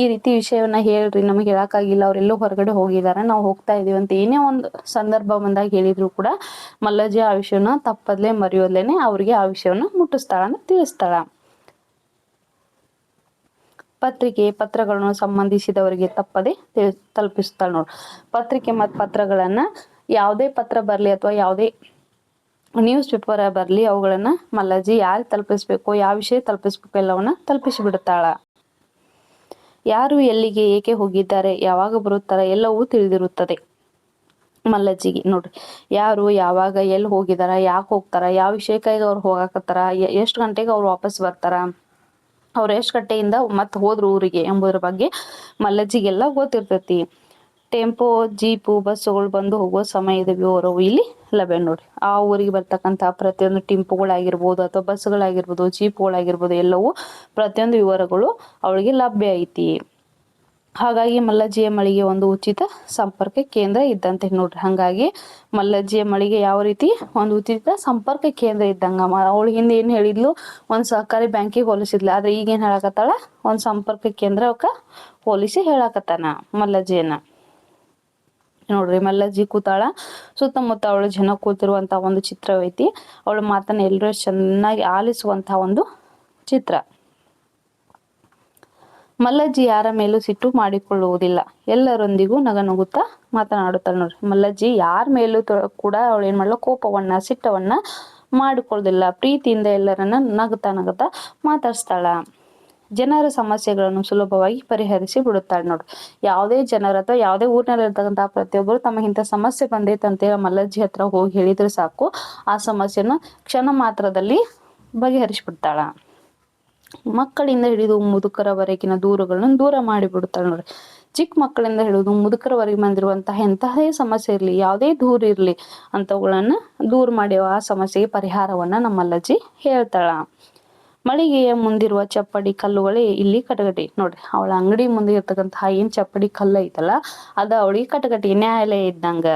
ಈ ರೀತಿ ವಿಷಯವನ್ನು ಹೇಳ್ರಿ, ನಮಗೆ ಹೇಳೋಕ್ಕಾಗಿಲ್ಲ, ಅವರೆಲ್ಲೋ ಹೊರಗಡೆ ಹೋಗಿದ್ದಾರೆ, ನಾವು ಹೋಗ್ತಾ ಇದ್ದೀವಿ ಅಂತ ಏನೇ ಒಂದು ಸಂದರ್ಭ ಬಂದಾಗ ಹೇಳಿದರೂ ಕೂಡ ಮಲ್ಲಜ್ಜಿ ಆ ವಿಷಯನ ತಪ್ಪದಲೇ ಮರೆಯೋದ್ಲೇ ಅವರಿಗೆ ಆ ವಿಷಯವನ್ನು ಮುಟ್ಟಿಸ್ತಾಳ ಅಂತ ತಿಳಿಸ್ತಾಳ. ಪತ್ರಿಕೆ ಪತ್ರಗಳನ್ನು ಸಂಬಂಧಿಸಿದವರಿಗೆ ತಪ್ಪದೆ ತಲುಪಿಸ್ತಾಳೆ ನೋಡ್ರಿ ಪತ್ರಿಕೆ ಮತ್ತು ಪತ್ರಗಳನ್ನು ಯಾವುದೇ ಪತ್ರ ಬರಲಿ ಅಥವಾ ಯಾವುದೇ ನ್ಯೂಸ್ ಪೇಪರ್ ಬರಲಿ ಅವುಗಳನ್ನು ಮಲ್ಲಜ್ಜಿ ಯಾರು ತಲುಪಿಸ್ಬೇಕು, ಯಾವ ವಿಷಯ ತಲುಪಿಸ್ಬೇಕು ಎಲ್ಲವನ್ನ ತಲುಪಿಸಿಬಿಡ್ತಾಳ ಯಾರು ಎಲ್ಲಿಗೆ ಏಕೆ ಹೋಗಿದ್ದಾರೆ, ಯಾವಾಗ ಬರುತ್ತಾರೆ ಎಲ್ಲವೂ ತಿಳಿದಿರುತ್ತದೆ. ಮಲ್ಲಜ್ಜಿಗೆ ನೋಡ್ರಿ. ಯಾರು ಯಾವಾಗ ಎಲ್ಲಿ ಹೋಗಿದಾರ, ಯಾಕೆ ಹೋಗ್ತಾರ, ಯಾವ ವಿಷಯಕ್ಕಾಗಿ ಅವ್ರು ಹೋಗಾಕತ್ತಾರ ಎಷ್ಟು ಗಂಟೆಗೆ ಅವ್ರು ವಾಪಸ್ ಬರ್ತಾರ. ಅವ್ರು ಎಷ್ಟು ಗಂಟೆಯಿಂದ ಮತ್ತೆ ಹೋದ್ರು ಊರಿಗೆ ಎಂಬುದ್ರ ಬಗ್ಗೆ ಮಲ್ಲಜ್ಜಿಗೆಲ್ಲ ಗೊತ್ತಿರ್ತೈತಿ. ಟೆಂಪೋ, ಜೀಪು, ಬಸ್ಸುಗಳು ಬಂದು ಹೋಗೋ ಸಮಯದ ವಿವರವು ಇಲ್ಲಿ ಲಭ್ಯ ನೋಡಿ ಆ ಊರಿಗೆ ಬರ್ತಕ್ಕಂಥ ಪ್ರತಿಯೊಂದು ಟೆಂಪುಗಳಾಗಿರ್ಬೋದು ಅಥವಾ ಬಸ್ಗಳಾಗಿರ್ಬೋದು ಜೀಪ್ಗಳಾಗಿರ್ಬೋದು ಎಲ್ಲವೂ ಪ್ರತಿಯೊಂದು ವಿವರಗಳು ಅವಳಿಗೆ ಲಭ್ಯ ಐತಿ. ಹಾಗಾಗಿ ಮಲ್ಲಜ್ಜಿಯ ಮಳಿಗೆ ಒಂದು ಉಚಿತ ಸಂಪರ್ಕ ಕೇಂದ್ರ ಇದ್ದಂತೆ ನೋಡ್ರಿ. ಹಾಗಾಗಿ ಮಲ್ಲಜ್ಜಿಯ ಮಳಿಗೆ ಯಾವ ರೀತಿ ಒಂದು ಉಚಿತ ಸಂಪರ್ಕ ಕೇಂದ್ರ ಇದ್ದಂಗ ಅವಳು ಹಿಂದೆ ಏನು ಹೇಳಿದ್ಲು? ಒಂದು ಸಹಕಾರಿ ಬ್ಯಾಂಕಿಗೆ ಹೋಲಿಸಿದ್ಲು. ಆದ್ರೆ ಈಗ ಏನ್ ಹೇಳಕತ್ತಾಳ? ಒಂದು ಸಂಪರ್ಕ ಕೇಂದ್ರ ಅವಕ್ಕ ಹೋಲಿಸಿ ಹೇಳಕತ್ತಾನ ಮಲ್ಲಜ್ಜಿಯನ್ನ. ನೋಡ್ರಿ, ಮಲ್ಲಜ್ಜಿ ಕೂತಾಳ. ಸುತ್ತಮುತ್ತ ಅವಳು ಜನ ಕೂತಿರುವಂತ ಒಂದು ಚಿತ್ರವೈತಿ. ಅವಳ ಮಾತನ್ನ ಎಲ್ಲರೂ ಚೆನ್ನಾಗಿ ಆಲಿಸುವಂತ ಒಂದು ಚಿತ್ರ. ಮಲ್ಲಜ್ಜಿ ಯಾರ ಮೇಲೂ ಸಿಟ್ಟು ಮಾಡಿಕೊಳ್ಳುವುದಿಲ್ಲ. ಎಲ್ಲರೊಂದಿಗೂ ನಗನುಗುತ್ತಾ ಮಾತನಾಡುತ್ತಾಳೆ ನೋಡ್ರಿ. ಮಲ್ಲಜ್ಜಿ ಯಾರ ಮೇಲೂ ಕೂಡ ಅವಳು ಏನ್ ಮಾಡಲ್ಲ ಕೋಪವನ್ನ, ಸಿಟ್ಟವನ್ನ ಮಾಡಿಕೊಳ್ಳೋದಿಲ್ಲ. ಪ್ರೀತಿಯಿಂದ ಎಲ್ಲರನ್ನ ನಗುತ್ತಾ ನಗುತ್ತಾ ಮಾತಾಡಿಸ್ತಾಳ. ಜನರ ಸಮಸ್ಯೆಗಳನ್ನು ಸುಲಭವಾಗಿ ಪರಿಹರಿಸಿ ಬಿಡುತ್ತಾಳೆ ನೋಡ್ರಿ. ಯಾವುದೇ ಜನರ ಅಥವಾ ಯಾವುದೇ ಊರಿನಲ್ಲಿ ಇರ್ತಕ್ಕಂತಹ ಪ್ರತಿಯೊಬ್ಬರು ತಮ್ಮ ಇಂಥ ಸಮಸ್ಯೆ ಬಂದೈತೆ ಮಲ್ಲಜ್ಜಿ ಹತ್ರ ಹೋಗಿ ಹೇಳಿದ್ರೆ ಸಾಕು. ಆ ಸಮಸ್ಯೆನ ಕ್ಷಣ ಮಾತ್ರದಲ್ಲಿ ಬಗೆಹರಿಸ್ಬಿಡ್ತಾಳ. ಮಕ್ಕಳಿಂದ ಹಿಡಿದು ಮುದುಕರವರೆಗಿನ ದೂರುಗಳನ್ನು ದೂರ ಮಾಡಿಬಿಡುತ್ತಾಳೆ ನೋಡ್ರಿ. ಚಿಕ್ಕ ಮಕ್ಕಳಿಂದ ಹಿಡಿದು ಮುದುಕರವರೆಗೆ ಬಂದಿರುವಂತಹ ಎಂತಹೇ ಸಮಸ್ಯೆ ಇರಲಿ, ಯಾವುದೇ ದೂರ ಇರಲಿ ಅಂತವುಗಳನ್ನ ದೂರ ಮಾಡಿ ಆ ಸಮಸ್ಯೆಗೆ ಪರಿಹಾರವನ್ನ ನಮ್ಮಲ್ಲಜ್ಜಿ ಹೇಳ್ತಾಳ. ಮಳಿಗೆಯ ಮುಂದಿರುವ ಚಪ್ಪಡಿ ಕಲ್ಲುಗಳೇ ಇಲ್ಲಿ ಕಟಗಟಿ ನೋಡ್ರಿ, ಅವಳ ಅಂಗಡಿ ಮುಂದೆ ಇರ್ತಕ್ಕಂತಹ ಏನ್ ಚಪ್ಪಡಿ ಕಲ್ಲು ಐತಲ್ಲ, ಅದ ಅವಳಿಗೆ ಕಟಗಟಿ ನ್ಯಾಯಾಲಯ ಇದ್ದಂಗ.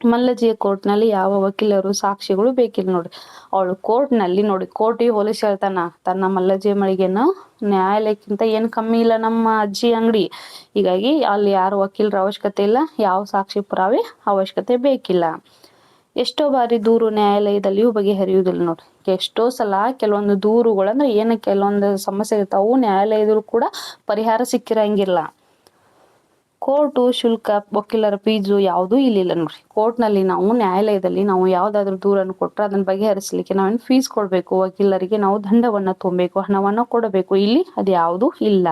ಮಲ್ಲಜಿಯ ಕೋರ್ಟ್ನಲ್ಲಿ ಯಾವ ವಕೀಲರು ಸಾಕ್ಷಿಗಳು ಬೇಕಿಲ್ಲ ನೋಡ್ರಿ. ಅವಳು ಕೋರ್ಟ್ನಲ್ಲಿ ನೋಡಿ ಕೋರ್ಟಿಗೆ ಹೋಲಿಸಿ ಹೇಳ್ತಾನ, ತನ್ನ ಮಲ್ಲಜಿಯ ಮಳಿಗೆನ ನ್ಯಾಯಾಲಯಕ್ಕಿಂತ ಏನ್ ಕಮ್ಮಿ ಇಲ್ಲ ನಮ್ಮ ಅಜ್ಜಿ ಅಂಗಡಿ. ಹೀಗಾಗಿ ಅಲ್ಲಿ ಯಾರು ವಕೀಲರ ಅವಶ್ಯಕತೆ ಇಲ್ಲ, ಯಾವ ಸಾಕ್ಷಿ ಪುರಾವೆ ಅವಶ್ಯಕತೆ ಬೇಕಿಲ್ಲ. ಎಷ್ಟೋ ಬಾರಿ ದೂರು ನ್ಯಾಯಾಲಯದಲ್ಲಿಯೂ ಬಗೆಹರಿಯುವುದಿಲ್ಲ ನೋಡ್ರಿ. ಎಷ್ಟೋ ಸಲ ಕೆಲವೊಂದು ದೂರುಗಳಂದ್ರೆ ಏನು ಕೆಲವೊಂದು ಸಮಸ್ಯೆ ಇರ್ತಾವು ನ್ಯಾಯಾಲಯದಲ್ಲೂ ಕೂಡ ಪರಿಹಾರ ಸಿಕ್ಕಿರಂಗಿಲ್ಲ. ಕೋರ್ಟು ಶುಲ್ಕ, ವಕೀಲರ ಫೀಸು ಯಾವುದೂ ಇಲ್ಲಿಲ್ಲ ನೋಡ್ರಿ. ಕೋರ್ಟ್ನಲ್ಲಿ ನಾವು, ನ್ಯಾಯಾಲಯದಲ್ಲಿ ನಾವು ಯಾವುದಾದ್ರೂ ದೂರನ್ನು ಕೊಟ್ಟರೆ ಅದನ್ನ ಬಗೆಹರಿಸಲಿಕ್ಕೆ ನಾವೇನು ಫೀಸ್ ಕೊಡಬೇಕು? ವಕೀಲರಿಗೆ ನಾವು ದಂಡವನ್ನು ತುಂಬಬೇಕು ಹಣವನ್ನು ಕೊಡಬೇಕು. ಇಲ್ಲಿ ಅದು ಯಾವುದೂ ಇಲ್ಲ.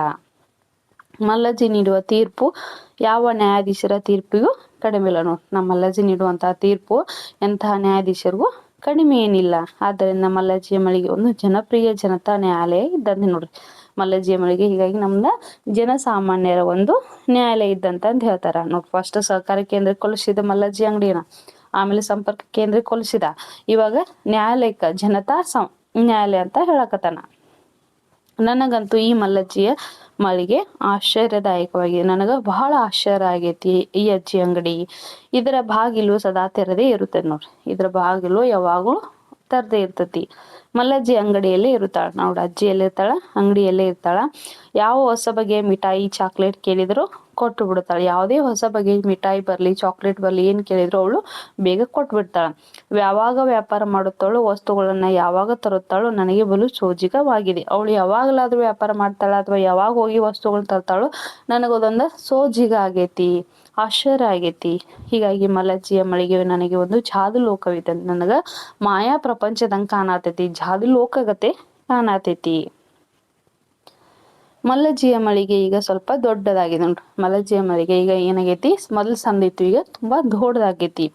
ಮಲ್ಲಜ್ಜಿ ನೀಡುವ ತೀರ್ಪು, ಯಾವ ನ್ಯಾಯಾಧೀಶರ ತೀರ್ಪಿಗೂ ಕಡಿಮೆ ಇಲ್ಲ ನೋಡಿ ನಮ್ಮ ಮಲ್ಲಜ್ಜಿ ನೀಡುವಂತಹ ತೀರ್ಪು ಎಂತಹ ನ್ಯಾಯಾಧೀಶರಿಗೂ ಕಡಿಮೆ ಏನಿಲ್ಲ. ಆದ್ದರಿಂದ ಮಲ್ಲಜ್ಜಿಯ ಮಳಿಗೆ ಒಂದು ಜನಪ್ರಿಯ ಜನತಾ ನ್ಯಾಯಾಲಯ ಇದ್ದಂತೆ ನೋಡ್ರಿ. ಮಲ್ಲಜ್ಜಿಯ ಮಳಿಗೆ ಹೀಗಾಗಿ ನಮ್ದ ಜನಸಾಮಾನ್ಯರ ಒಂದು ನ್ಯಾಯಾಲಯ ಇದ್ದಂತ ಅಂತ ಹೇಳ್ತಾರ. ನೋಡಿ ಫಸ್ಟ್ ಸಹಕಾರ ಕೇಂದ್ರ ಕೊಲಿಸಿದ ಮಲ್ಲಜ್ಜಿ ಅಂಗಡಿನ, ಆಮೇಲೆ ಸಂಪರ್ಕ ಕೇಂದ್ರ ಕೊಲಿಸಿದ ಇವಾಗ ನ್ಯಾಯಾಲಯಕ್ಕ ಜನತಾ ನ್ಯಾಯಾಲಯ ಅಂತ ಹೇಳಕತ್ತಾನ. ನನಗಂತೂ ಈ ಮಲ್ಲಜ್ಜಿಯ ಮಳಿಗೆ ಆಶ್ಚರ್ಯದಾಯಕವಾಗಿದೆ ನನಗ ಬಹಳ ಆಶ್ಚರ್ಯ ಆಗೈತಿ ಈ ಅಜ್ಜಿ ಅಂಗಡಿ. ಇದರ ಬಾಗಿಲು ಸದಾ ತೆರೆದೇ ಇರುತ್ತೆ ನೋಡ್ರಿ. ಇದರ ಬಾಗಿಲು ಯಾವಾಗಲೂ ತರದೇ ಇರ್ತತಿ. ಮಲ್ಲಜ್ಜಿ ಅಂಗಡಿಯಲ್ಲಿ ಇರುತ್ತಾಳ. ನೋಡ ಅಜ್ಜಿ ಎಲ್ಲಿರ್ತಾಳ ಅಂಗಡಿಯಲ್ಲೇ ಇರ್ತಾಳ. ಯಾವ ಹೊಸ ಬಗೆಯ ಮಿಠಾಯಿ ಚಾಕ್ಲೇಟ್ ಕೇಳಿದ್ರು ಕೊಟ್ಟು ಬಿಡ್ತಾಳೆ ಯಾವುದೇ ಹೊಸ ಬಗೆಯ ಮಿಠಾಯಿ ಬರಲಿ ಚಾಕ್ಲೇಟ್ ಬರಲಿ, ಏನು ಕೇಳಿದ್ರು ಅವಳು ಬೇಗ ಕೊಟ್ಟು ಬಿಡ್ತಾಳ ಯಾವಾಗ ವ್ಯಾಪಾರ ಮಾಡುತ್ತಾಳೋ, ವಸ್ತುಗಳನ್ನ ಯಾವಾಗ ತರುತ್ತಾಳೋ ನನಗೆ ಬಲು ಸೋಜಿಗವಾಗಿದೆ. ಅವಳು ಯಾವಾಗಲಾದರೂ ವ್ಯಾಪಾರ ಮಾಡ್ತಾಳ ಅಥವಾ ಯಾವಾಗ ಹೋಗಿ ವಸ್ತುಗಳನ್ನ ತರ್ತಾಳೋ ನನಗದೊಂದ ಸೋಜಿಗ ಆಗೈತಿ, ಆಶ್ಚರ್ಯ ಆಗೈತಿ. ಹೀಗಾಗಿ ಮಲಜ್ಜಿಯ ಮಳಿಗೆ ನನಗೆ ಒಂದು ಜಾದು ಲೋಕವಿದೆ. ನನಗ ಮಾಯಾ ಪ್ರಪಂಚದಂಗೆ ಕಾಣತೈತಿ. ಜಾದು ಲೋಕಗತೆ ಕಾಣತೈತಿ. ಮಲ್ಲಜ್ಜಿಯ ಮಳಿಗೆ ಈಗ ಸ್ವಲ್ಪ ದೊಡ್ಡದಾಗಿದೆ ನೋಡ್ರಿ. ಮಲ್ಲಜ್ಜಿಯ ಮಳಿಗೆ ಈಗ ಏನಾಗೈತಿ? ಮೊದಲು ಸಂದಿತ್ತು, ಈಗ ತುಂಬಾ ದೊಡ್ಡದಾಗೈತಿ.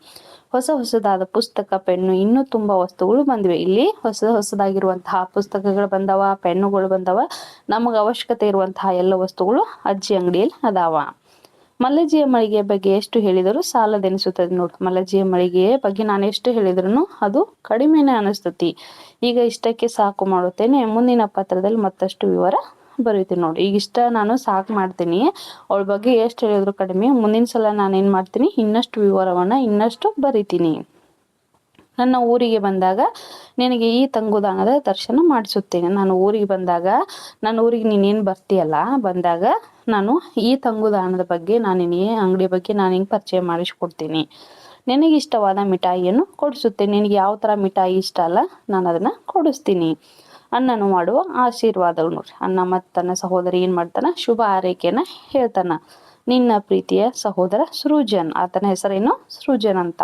ಹೊಸ ಹೊಸದಾದ ಪುಸ್ತಕ, ಪೆನ್ನು, ಇನ್ನೂ ತುಂಬಾ ವಸ್ತುಗಳು ಬಂದಿವೆ. ಇಲ್ಲಿ ಹೊಸ ಹೊಸದಾಗಿರುವಂತಹ ಪುಸ್ತಕಗಳು ಬಂದವ, ಪೆನ್ನುಗಳು ಬಂದವ. ನಮಗೆ ಅವಶ್ಯಕತೆ ಇರುವಂತಹ ಎಲ್ಲ ವಸ್ತುಗಳು ಅಜ್ಜಿ ಅಂಗಡಿಯಲ್ಲಿ ಅದಾವ. ಮಲ್ಲಜ್ಜಿಯ ಮಳಿಗೆ ಬಗ್ಗೆ ಎಷ್ಟು ಹೇಳಿದರೂ ಸಾಲದೆನಿಸುತ್ತದೆ ನೋಡಿ ಮಲ್ಲಜ್ಜಿಯ ಮಳಿಗೆಯ ಬಗ್ಗೆ ನಾನು ಎಷ್ಟು ಹೇಳಿದ್ರು ಅದು ಕಡಿಮೆನೆ ಅನಿಸ್ತತಿ. ಈಗ ಇಷ್ಟಕ್ಕೆ ಸಾಕು ಮಾಡುತ್ತೇನೆ. ಮುಂದಿನ ಪತ್ರದಲ್ಲಿ ಮತ್ತಷ್ಟು ವಿವರ ಬರೀತೀನಿ ನೋಡಿ. ಈಗ ಇಷ್ಟ ನಾನು ಸಾಕು ಮಾಡ್ತೀನಿ. ಅವಳ ಬಗ್ಗೆ ಎಷ್ಟು ಹೇಳಿದ್ರು ಕಡಿಮೆ. ಮುಂದಿನ ಸಲ ನಾನು ಏನು ಮಾಡ್ತೀನಿ? ಇನ್ನಷ್ಟು ವಿವರವನ್ನು, ಇನ್ನಷ್ಟು ಬರಿತೀನಿ. ನನ್ನ ಊರಿಗೆ ಬಂದಾಗ ನಿನಗೆ ಈ ತಂಗುದಾನದ ದರ್ಶನ ಮಾಡಿಸುತ್ತೇನೆ. ನಾನು ಊರಿಗೆ ಬಂದಾಗ, ನನ್ನ ಊರಿಗೆ ನೀನೇನು ಬರ್ತೀಯಲ್ಲ? ಬಂದಾಗ ನಾನು ಈ ತಂಗುದಾನದ ಬಗ್ಗೆ, ನಾನು ನಿನಗೆ ಅಂಗಡಿ ಬಗ್ಗೆ ನಾನು ಹಿಂಗೆ ಪರಿಚಯ ಮಾಡಿಸ್ಕೊಡ್ತೀನಿ? ನಿನಗೆ ಇಷ್ಟವಾದ ಮಿಠಾಯಿಯನ್ನು ಕೊಡಿಸುತ್ತೇನೆ. ನಿನಗೆ ಯಾವ ಥರ ಮಿಠಾಯಿ ಇಷ್ಟ ಅಲ್ಲ? ನಾನು ಅದನ್ನು ಕೊಡಿಸ್ತೀನಿ. ಅಣ್ಣನು ಮಾಡುವ ಆಶೀರ್ವಾದಗಳು ನೋಡ್ರಿ. ಅಣ್ಣ ಮತ್ತು ತನ್ನ ಸಹೋದರಿ ಏನು ಮಾಡ್ತಾನೆ? ಶುಭ ಆರೈಕೆಯನ್ನ ಹೇಳ್ತಾನ. ನಿನ್ನ ಪ್ರೀತಿಯ ಸಹೋದರ ಸೃಜನ್. ಆತನ ಹೆಸರೇನು? ಸೃಜನ್ ಅಂತ.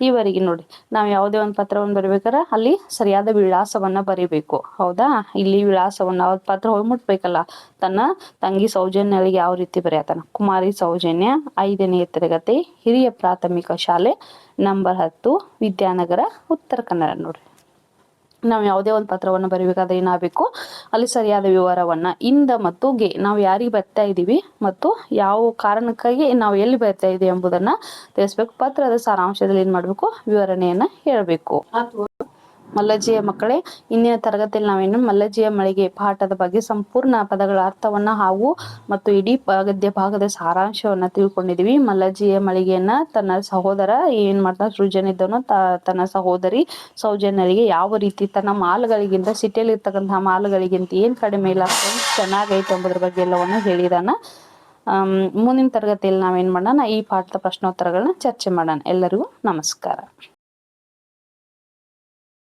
ಈವರೆಗೆ ನೋಡಿ ನಾವು ಯಾವುದೇ ಒಂದು ಪತ್ರವನ್ನು ಬರಿಬೇಕಾದ್ರೆ ಅಲ್ಲಿ ಸರಿಯಾದ ವಿಳಾಸವನ್ನ ಬರಿಬೇಕು. ಹೌದಾ? ಇಲ್ಲಿ ವಿಳಾಸವನ್ನ ಅವ್ರ ಪತ್ರ ಹೋಗಿ ಮುಟ್ಬೇಕಲ್ಲ. ತನ್ನ ತಂಗಿ ಸೌಜನ್ಯಗಳಿಗೆ ಯಾವ ರೀತಿ ಬರೆಯತಾನ? ಕುಮಾರಿ ಸೌಜನ್ಯ, ಐದನೇ ತರಗತಿ, ಹಿರಿಯ ಪ್ರಾಥಮಿಕ ಶಾಲೆ, ನಂಬರ್ ಹತ್ತು, ವಿದ್ಯಾನಗರ, ಉತ್ತರ ಕನ್ನಡ ನೋಡ್ರಿ. ನಾವು ಯಾವುದೇ ಒಂದು ಪತ್ರವನ್ನು ಬರೀಬೇಕಾದ್ರೆ ಏನಾಗಬೇಕು? ಅಲ್ಲಿ ಸರಿಯಾದ ವಿವರವನ್ನ, ಇಂದ ಮತ್ತು ಗೆ, ನಾವು ಯಾರಿಗೆ ಬರ್ತಾ ಇದ್ದೀವಿ ಮತ್ತು ಯಾವ ಕಾರಣಕ್ಕಾಗಿ ನಾವು ಎಲ್ಲಿ ಬರ್ತಾ ಇದ್ದೀವಿ ಎಂಬುದನ್ನ ತಿಳಿಸ್ಬೇಕು. ಪತ್ರದ ಸಾರಾಂಶದಲ್ಲಿ ಏನ್ ಮಾಡಬೇಕು? ವಿವರಣೆಯನ್ನ ಹೇಳಬೇಕು. ಮಲ್ಲಜ್ಜಿಯ ಮಕ್ಕಳೇ, ಇಂದಿನ ತರಗತಿಯಲ್ಲಿ ನಾವೇನು ಮಲ್ಲಜ್ಜಿಯ ಮಳಿಗೆ ಪಾಠದ ಬಗ್ಗೆ ಸಂಪೂರ್ಣ ಪದಗಳ ಅರ್ಥವನ್ನ ಹಾಗೂ ಮತ್ತು ಇಡೀ ಗದ್ಯ ಭಾಗದ ಸಾರಾಂಶವನ್ನ ತಿಳ್ಕೊಂಡಿದೀವಿ. ಮಲ್ಲಜ್ಜಿಯ ಮಳಿಗೆಯನ್ನ ತನ್ನ ಸಹೋದರ ಏನ್ ಮಾಡ್ತಾ ಸೃಜನ್ ಇದ್ದವನು ತ- ತನ್ನ ಸಹೋದರಿ ಸೌಜನ್ಯರಿಗೆ ಯಾವ ರೀತಿ ತನ್ನ ಮಾಲ್ಗಳಿಗಿಂತ ಸಿಟಿಯಲ್ಲಿ ಇರ್ತಕ್ಕಂತಹ ಮಾಲ್ಗಳಿಗಿಂತ ಏನ್ ಕಡಿಮೆ ಇಲ್ಲ ಚೆನ್ನಾಗೈತೆ ಎಂಬುದ್ರ ಬಗ್ಗೆ ಎಲ್ಲವನ್ನ ಹೇಳಿದಾನ. ಮುಂದಿನ ತರಗತಿಯಲ್ಲಿ ನಾವೇನ್ ಮಾಡೋಣ, ಈ ಪಾಠದ ಪ್ರಶ್ನೋತ್ತರಗಳನ್ನ ಚರ್ಚೆ ಮಾಡೋಣ. ಎಲ್ಲರಿಗೂ ನಮಸ್ಕಾರ.